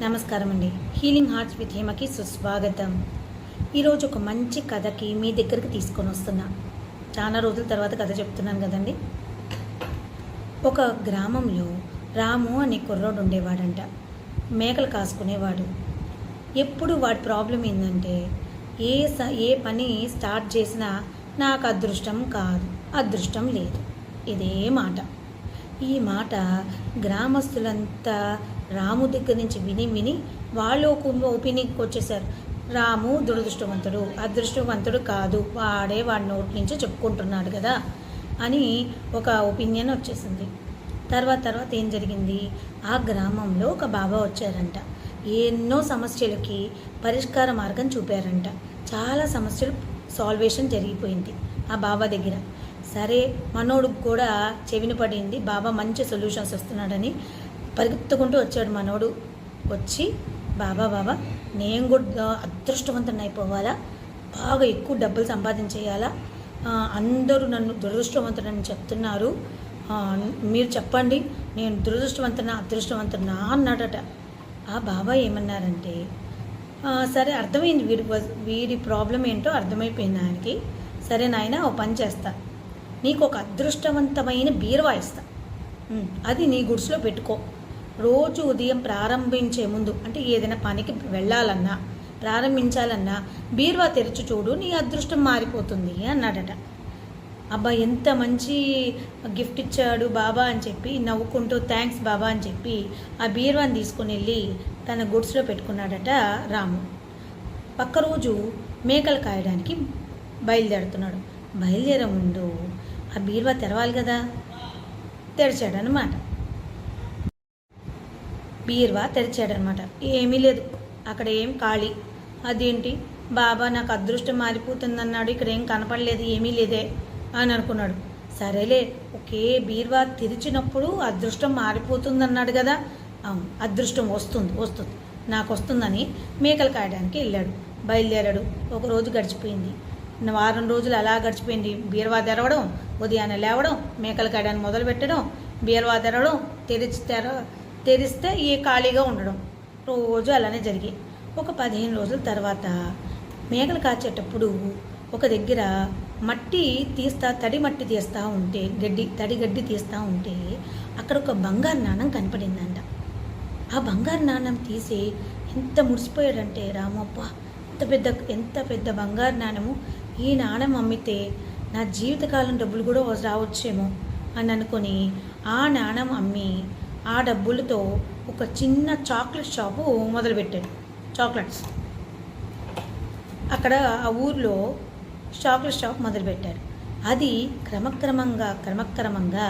నమస్కారం అండి healing hearts with హేమకి సుస్వాగతం. ఈరోజు ఒక మంచి కథకి మీ దగ్గరికి తీసుకొని వస్తున్నా. చాలా రోజుల తర్వాత కథ చెప్తున్నాను కదండి. ఒక గ్రామంలో రాము అనే కుర్రోడు ఉండేవాడంట. మేకలు కాసుకునేవాడు. ఎప్పుడు వాడి ప్రాబ్లం ఏంటంటే ఏ స ఏ పని స్టార్ట్ చేసినా నాకు అదృష్టం కాదు అదృష్టం లేదు. ఇదే మాట. ఈ మాట గ్రామస్తులంతా రాము దగ్గర నుంచి విని విని వాళ్ళు ఒక ఒపీనియన్కి వచ్చేసారు. రాము దురదృష్టవంతుడు అదృష్టవంతుడు కాదు వాడే వాడి నోటి నుంచి చెప్పుకుంటున్నాడు కదా అని ఒక ఒపీనియన్ వచ్చేసింది. తర్వాత తర్వాత ఏం జరిగింది? ఆ గ్రామంలో ఒక బాబా వచ్చారంట. ఎన్నో సమస్యలకి పరిష్కార మార్గం చూపారంట. చాలా సమస్యలు సాల్వేషన్ జరిగిపోయింది ఆ బాబా దగ్గర. సరే మనోడు కూడా చెవిని పడింది. బాబా మంచి సొల్యూషన్స్ వస్తున్నాడని పరిగెత్తుకుంటూ వచ్చాడు మనోడు. వచ్చి బాబా బాబా నేను కూడా అదృష్టవంతుని అయిపోవాలా? బాగా ఎక్కువ డబ్బులు సంపాదించేయాలా? అందరూ నన్ను దురదృష్టవంతుడని చెప్తున్నారు. మీరు చెప్పండి నేను దురదృష్టవంతున్నా అదృష్టవంతున్నా అన్నాడట. ఆ బాబా ఏమన్నారంటే సరే అర్థమైంది వీడి వీడి ప్రాబ్లం ఏంటో అర్థమైపోయింది ఆయనకి. సరే నాయన ఓ పని చేస్తా. నీకు ఒక అదృష్టవంతమైన బీరువా ఇస్తా. అది నీ గుడిసెలో పెట్టుకో. రోజు ఉదయం ప్రారంభించే ముందు అంటే ఏదైనా పనికి వెళ్ళాలన్నా ప్రారంభించాలన్నా బీరువా తెరిచి చూడు నీ అదృష్టం మారిపోతుంది అన్నాడట. అబ్బా ఎంత మంచి గిఫ్ట్ ఇచ్చాడు బాబా అని చెప్పి నవ్వుకుంటూ థ్యాంక్స్ బాబా అని చెప్పి ఆ బీరువాని తీసుకుని వెళ్ళి తన గుడ్స్లో పెట్టుకున్నాడట రాము. పక్క రోజు మేకలు కాయడానికి బయలుదేరుతున్నాడు. బయలుదేరే ముందు ఆ బీరువా తెరవాలి కదా తెరిచాడనమాట బీరువా తెరిచాడనమాట. ఏమీ లేదు. అక్కడ ఏం ఖాళీ. అదేంటి? బాబా నాకు అదృష్టం మారిపోతుందన్నాడు. ఇక్కడ ఏం కనపడలేదు. ఏమీ లేదే అని అనుకున్నాడు. సరేలే ఒకే బీరువా తెరిచినప్పుడు అదృష్టం మారిపోతుందన్నాడు కదా. అవును అదృష్టం వస్తుంది వస్తుంది. నాకు వస్తుందని మేకలు కాయడానికి వెళ్ళాడు. బయలుదేరాడు. ఒక రోజు గడిచిపోయింది. వారం రోజులు అలా గడిచిపోయింది. బీరువా తెరవడం ఉదయాన్నే లేవడం మేకలు కాయడానికి మొదలు పెట్టడం బీరువా తెరవడం తెరిచి తెర తెరిస్తే ఈ ఖాళీగా ఉండడం. రోజు అలానే జరిగాయి ఒక పదిహేను రోజుల తర్వాత మేకలు కాచేటప్పుడు ఒక దగ్గర మట్టి తీస్తా తడి మట్టి తీస్తూ ఉంటే గడ్డి తడి గడ్డి తీస్తూ ఉంటే అక్కడ ఒక బంగారు నాణం కనపడిందంట. ఆ బంగారు నాణం తీసి ఎంత మురిసిపోయాడంటే రామప్ప ఎంత పెద్ద ఎంత పెద్ద బంగారు నాణము. ఈ నాణం అమ్మితే నా జీవితకాలం డబ్బులు కూడా రావచ్చేమో అని అనుకొని ఆ నాణం అమ్మి ఆ డబ్బులతో ఒక చిన్న చాక్లెట్ షాపు మొదలుపెట్టాడు. చాక్లెట్స్. అక్కడ ఆ ఊర్లో చాక్లెట్ షాప్ మొదలుపెట్టారు. అది క్రమక్రమంగా క్రమక్రమంగా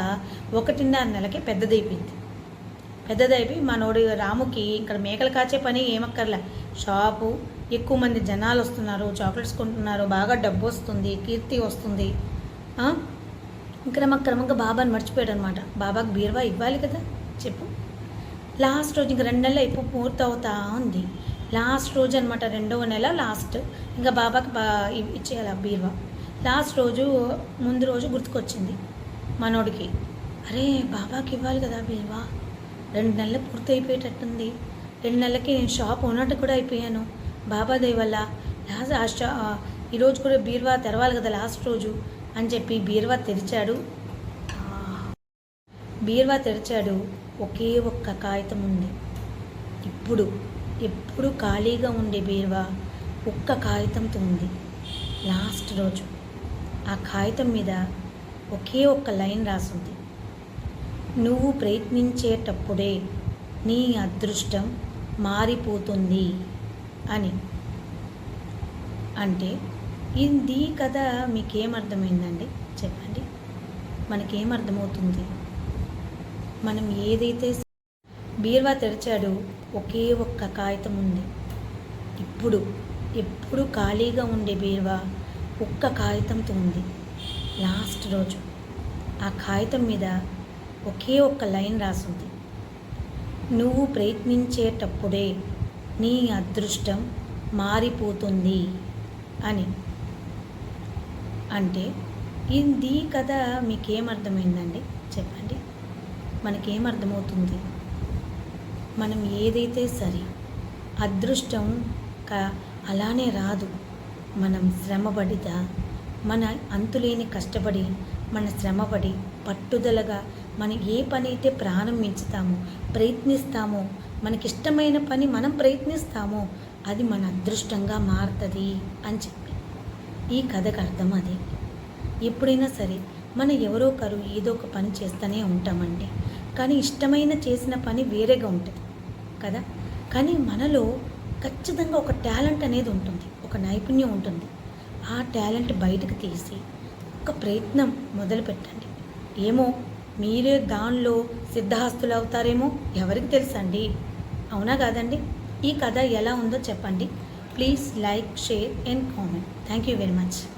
ఒకటిన్నర నెలకి పెద్దదైపోయింది. పెద్దదైపోయి మనోడు రాముకి ఇక్కడ మేకలు కాచే పని ఏమక్కర్లే. షాపు ఎక్కువ మంది జనాలు వస్తున్నారు చాక్లెట్స్ కొంటున్నారు బాగా డబ్బు వస్తుంది కీర్తి వస్తుంది. క్రమక్రమంగా బాబాని మర్చిపోయాడు అనమాట బాబాకి బీరువా ఇవ్వాలి కదా? చెప్పు. లాస్ట్ రోజు ఇంక రెండు నెలలు అయిపో పూర్తవుతా ఉంది. లాస్ట్ రోజు అనమాట రెండవ నెల లాస్ట్. ఇంకా బాబాకి బా ఇచ్చేయాలి బీరువా. లాస్ట్ రోజు ముందు రోజు గుర్తుకొచ్చింది మనోడికి. అరే బాబాకి ఇవ్వాలి కదా బీరువా. రెండు నెలలు పూర్తి అయిపోయేటట్టుంది రెండు నెలలకి నేను షాప్ ఓనర్ కూడా అయిపోయాను. బాబా దయ వల్ల లాస్ట్ ఆ షా ఈరోజు కూడా బీరువా తెరవాలి కదా లాస్ట్ రోజు అని చెప్పి బీరువా తెరిచాడు. బీరువా తెరిచాడు ఒకే ఒక్క కాగితం ఉంది. ఇప్పుడు ఎప్పుడు ఖాళీగా ఉండే బీరువా ఒక్క కాగితంతో ఉంది. లాస్ట్ రోజు ఆ కాగితం మీద ఒకే ఒక్క లైన్ రాసింది. నువ్వు ప్రయత్నించేటప్పుడే నీ అదృష్టం మారిపోతుంది అని. అంటే ఇది కథ మీకేమర్థమైందండి? చెప్పండి. మనకేమర్థమవుతుంది? మనం ఏదైతే బీరువా తెరిచాడు ఒకే ఒక్క కాగితం ఉంది. ఇప్పుడు ఎప్పుడు ఖాళీగా ఉండే బీరువా ఒక్క కాగితంతో ఉంది. లాస్ట్ రోజు ఆ కాగితం మీద ఒకే ఒక్క లైన్ రాసింది. నువ్వు ప్రయత్నించేటప్పుడే నీ అదృష్టం మారిపోతుంది అని. అంటే ఇది కథ? మీకేమర్థమైందండి చెప్పండి. మనకేమర్థమవుతుంది మనం ఏదైతే సరే అదృష్టం క అలానే రాదు. మనం శ్రమపడిదా మన అంతులేని కష్టపడి మన శ్రమపడి పట్టుదలగా మనం ఏ పని అయితే ప్రారంభించుతామో ప్రయత్నిస్తామో మనకిష్టమైన పని మనం ప్రయత్నిస్తామో అది మన అదృష్టంగా మారుతుంది అని చెప్పి. ఈ కథకు అర్థం అది. ఎప్పుడైనా సరే మన ఎవరో ఒకరు ఏదో ఒక పని చేస్తూనే ఉంటామండి. కానీ ఇష్టమైన చేసిన పని వేరేగా ఉంటుంది కదా? కానీ మనలో ఖచ్చితంగా ఒక టాలెంట్ అనేది ఉంటుంది ఒక నైపుణ్యం ఉంటుంది. ఆ టాలెంట్ బయటకు తీసి ఒక ప్రయత్నం మొదలు పెట్టండి. ఏమో మీరే దానిలో సిద్ధహస్తులు అవుతారేమో ఎవరికి తెలుసండి? అవునా కాదండి? ఈ కథ ఎలా ఉందో చెప్పండి. Please like share and comment. Thank you very much.